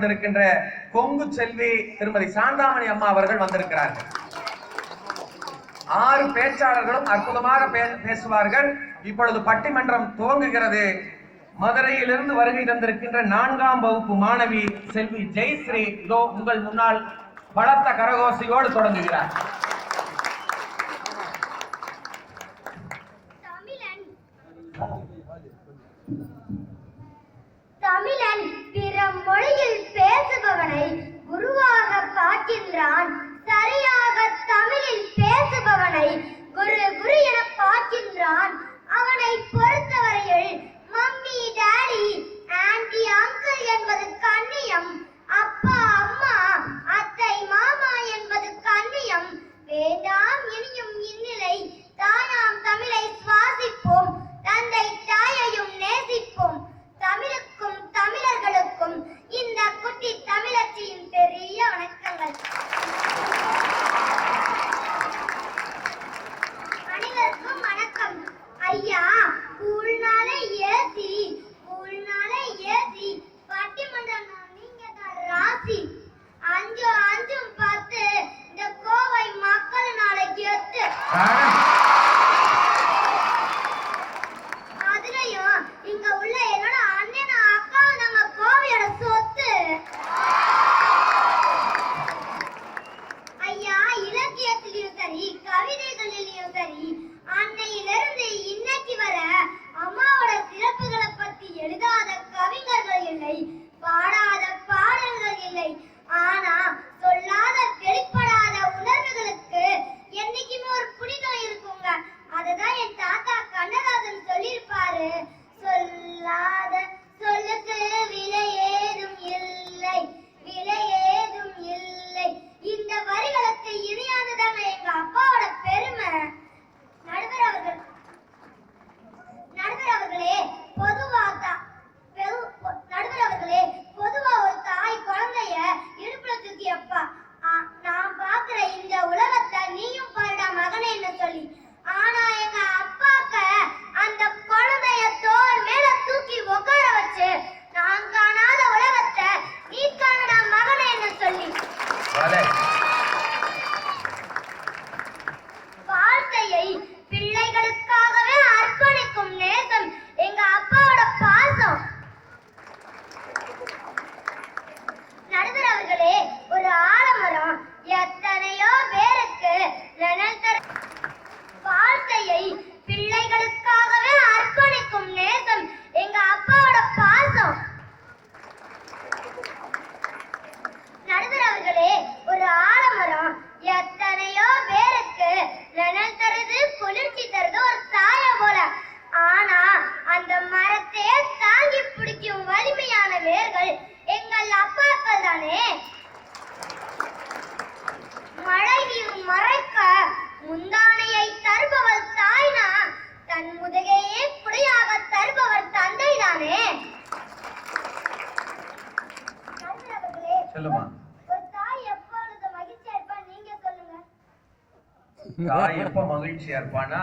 வந்திருக்கின்ற கொங்கு செல்வி திருமதி சாந்தாமணி அம்மா அவர்கள் வந்திருக்கிறார்கள். ஆறு பேச்சாளர்களும் அற்புதமாக பேசுவார்கள். இப்பொழுது பட்டிமன்றம் துவங்குகிறது. மதுரையிலிருந்து வருகை தந்திருக்கின்ற நான்காம் வகுப்பு மாணவி செல்வி ஜெயஸ்ரீ இதோ உங்கள் முன்னால் பலத்த கரகோசையோடு தொடங்குகிறார். தமிழன் பிற மொழியில் நிழல் தருது குளிர்ச்சி தருது தாய் எப்ப மகிழ்ச்சியா இருப்பானா?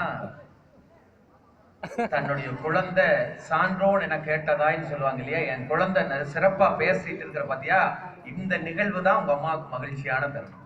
தன்னுடைய குழந்தை சான்றோன் என கேட்டதான்னு சொல்லுவாங்க இல்லையா? என் குழந்தை சிறப்பா பேசிட்டு இருக்கிற பாத்தியா? இந்த நிகழ்வு தான் உங்க அம்மாவுக்கு மகிழ்ச்சியான தருணம்.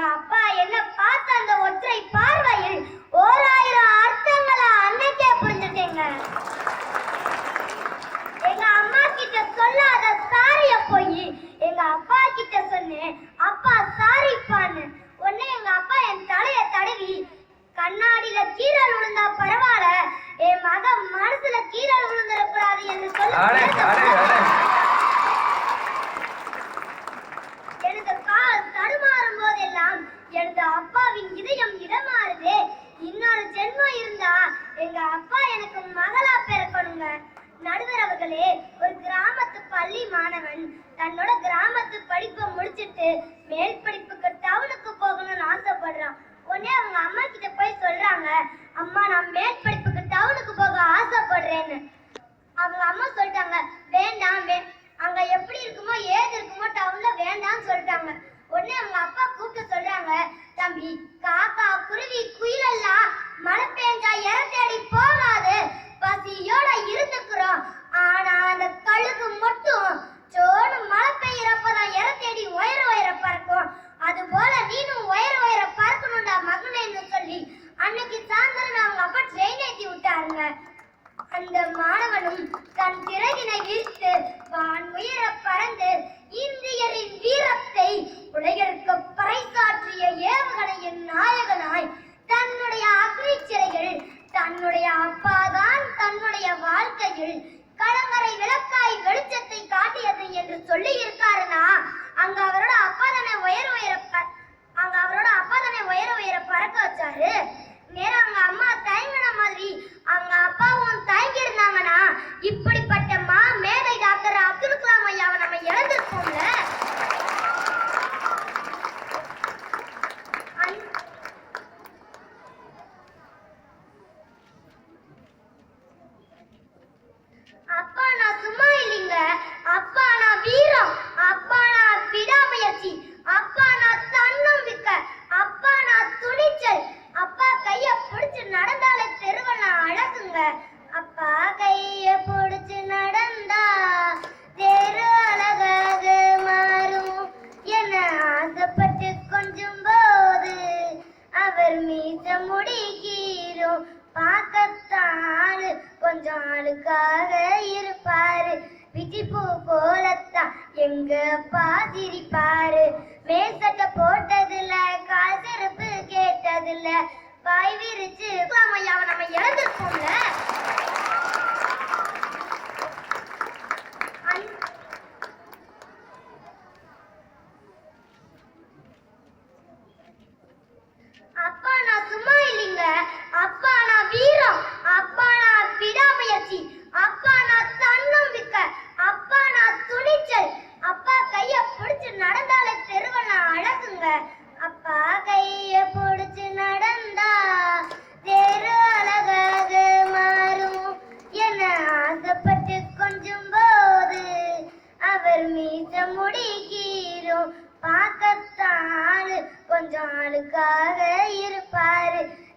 எங்க அப்பா என்ன பார்த்த அந்த ஒற்றை பார்வையில் ஓராயிரம் அர்த்தங்களை அன்னைக்கே புரிஞ்சுட்டேங்க. எங்க அம்மா கிட்ட சொல்லாத சாரிய போய் எங்க அப்பா கிட்ட சொன்னேன் அப்பா சாரிப்பான்னு உடனே எங்க அப்பா என் தலைய தடவி கண்ணாடியில கீரல் விழுந்தா பரவாயில்ல என் மகன் மனசுல கீரல் விழுந்துடக்கூடாது என்று சொல்லி அவர்களே ஒரு கிராமத்து பள்ளி மாணவன் தன்னோட கிராமத்து படிப்பை முடிச்சிட்டு மேல் படிப்புக்கு டவுனுக்கு போகணும்னு ஆசைப்படுறான். உடனே அவங்க அம்மா கிட்ட போய் சொல்றாங்க அம்மா நான் மேல் படிப்புக்கு டவுனுக்கு போக ஆசைப்படுறேன்னு. அவங்க அம்மா சொல்லிட்டாங்க வேண்டாம் வே அங்க எப்படி இருக்குமோ ஏது இருக்குமோ டவுன்ல வேண்டாம்னு சொல்லிட்டாங்க. உடனே அவங்க அப்பா கூப்பிட்டு சொல்றாங்க தம்பி காக்கா குருவி கொஞ்சம் அழுக்காக இருப்பாரு. விஜிப்பூ போலத்தான் எங்க அப்பா சிரிப்பாரு. மேசட்டை போட்டதில்ல கால் செருப்பு கேட்டதில்ல. வாய் விரிச்சு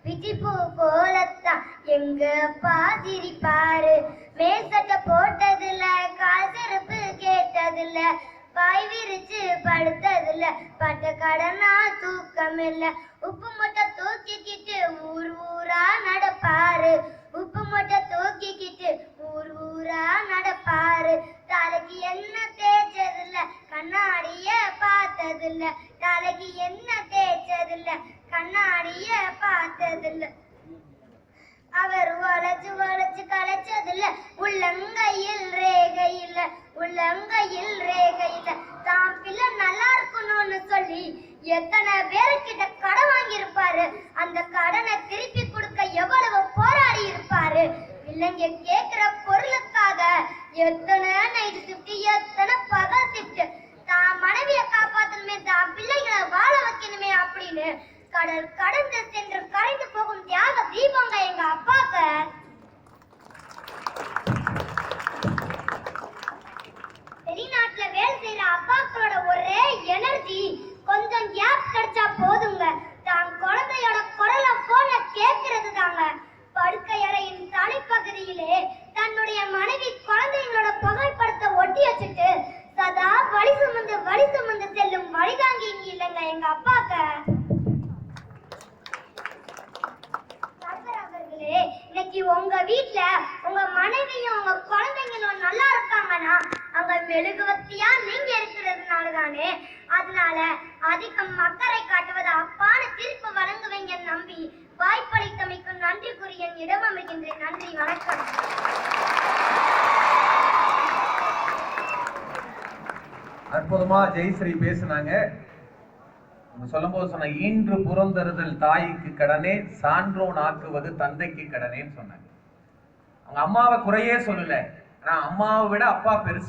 இருப்பாரு விஜிப்பூ போலத்தான் எங்க அப்பா சிரிப்பாரு மேசட்டை போட்டதில்ல கால் செருப்பு கேட்டதில்ல வாய் விரிச்சு படுத்ததில்ல பட்ட கடனா தூக்கம் இல்ல உப்பு மூட்டை தூக்கிக்கிட்டு ஊர் ஊரா நடப்பாரு. உப்பு மூட்டை தூக்கிக்கிட்டு ஊர் ஊரா நடப்பாரு. தலைக்கு என்ன தேய்ச்சதில்ல கண்ணாடிய பார்த்ததில்ல தலைக்கு என்ன தேய்ச்சதில்ல கண்ணாடிய பார்த்ததில்ல. அவர் உழைச்சு உழைச்சு களைச்சதில்ல. உள்ளங்கையில் ரேகை இல்ல உள்ளங்கையில் ரேகை இல்ல. தான் பிள்ளை நல்லா இருக்கணும்னு சொல்லி எத்தனை பேருக்கிட்ட கடன் வாங்கியிருப்பாரு? அந்த கடனை திருப்பி கொடுக்க எவ்வளவு போராடி இருப்பாரு? பிள்ளைங்க கேட்கிற பொருளுக்காக எத்தனை நைட் ஷிஃப்ட் எத்தனை பகல் ஷிஃப்ட் தான் மனைவியை காப்பாத்தணுமே தான் பிள்ளைங்களை வாழ வைக்கணுமே அப்படின்னு கடல் கடந்து சென்று கரைந்து போகும் தியாக தீபங்க எங்க அப்பாக்க. வெளிநாட்டுல வேலை செய்யற அப்பாக்களோட ஒரே எனர்ஜி கொஞ்சம் கேப் கிடைச்சா போதுங்க. தான் குழந்தையோட குரல போன கேட்கறது தாங்க படுக்கை அறையின் தலைப்பகுதியிலே தன்னுடைய மனைவி குழந்தைங்களோட புகைப்படத்தை ஒட்டி வச்சுட்டு சதா வழி சுமந்து வழி சுமந்து செல்லும் வழிதாங்கி இங்க இல்லைங்க எங்க அப்பாக்க அவர்களே இன்னைக்கு உங்க வீட்ல உங்க மனைவியும் உங்க குழந்தைங்களும் நல்லா இருக்காங்கன்னா அவங்க மெழுகுவத்தியா நீங்க இருக்கிறதுனால தானே அதனால அதிகம் அக்கறை காட்டுவது அப்பான்னு தீர்ப்பு வழங்குவீங்க நம்பி. வாய்ப்பளித்தமைக்கு நன்றி கூறிய இடம் அமைகின்றேன். நன்றி வணக்கம். அற்புதமா ஜெயஸ்ரீ பேசுனாங்க. சொல்லும்போது சொன்ன ஈன்று புறந்தறுதல் தாய்க்கு கடனே சான்றோன் ஆக்குவது தந்தைக்கு கடனேன்னு சொன்னாங்க. அவங்க அம்மாவை குறையே சொல்லல. ஆனா அம்மாவை விட அப்பா பெருசு.